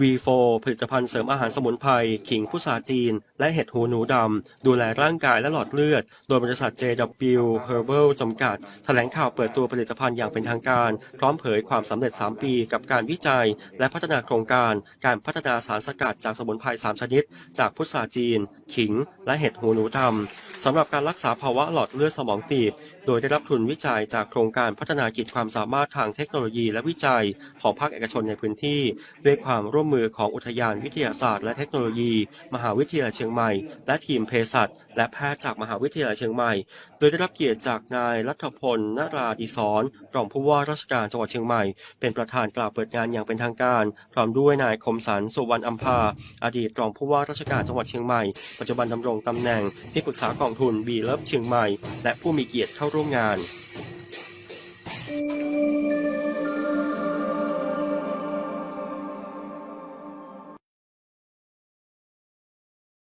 V4 ผลิตภัณฑ์เสริมอาหารสมุนไพร ขิงพุทราจีน และเห็ดหูหนูดำ ดูแลร่างกายและหลอดเลือด โดยบริษัท JW Herbal จำกัด แถลงข่าวเปิดตัวผลิตภัณฑ์อย่างเป็นทางการ พร้อมเผยความสำเร็จ 3 ปีกับการวิจัย และพัฒนาโครงการ การพัฒนาสารสกัดจากสมุนไพร 3 ชนิด จากพุทราจีน ขิง และเห็ดหูหนูดำ สำหรับการรักษาภาวะหลอดเลือดสมองตีบ โดยได้รับทุนวิจัยจากโครงการพัฒนากิจความสามารถทางเทคโนโลยีและวิจัยของภาคเอกชนในพื้นที่ ด้วยความร่วมมือของอุทยานวิทยาศาสตร์และเทคโนโลยี มหาวิทยาลัยเชียงใหม่ และทีมเภสัชและแพทย์จากมหาวิทยาลัยเชียงใหม่ โดยได้รับเกียรติจากนายรัฐพลนราดิศรรองผู้ว่าราชการจังหวัดเชียงใหม่ เป็นประธานกล่าวเปิดงานอย่างเป็นทางการ พร้อมด้วยนายคมสันสุวรรณอัมพาอดีตรองผู้ว่าราชการจังหวัดเชียงใหม่ ปัจจุบันดำรงตำแหน่งที่ปรึกษากององทุนวีเลิฟเชียงใหม่ และผู้มีเกียรติเข้าร่วมงาน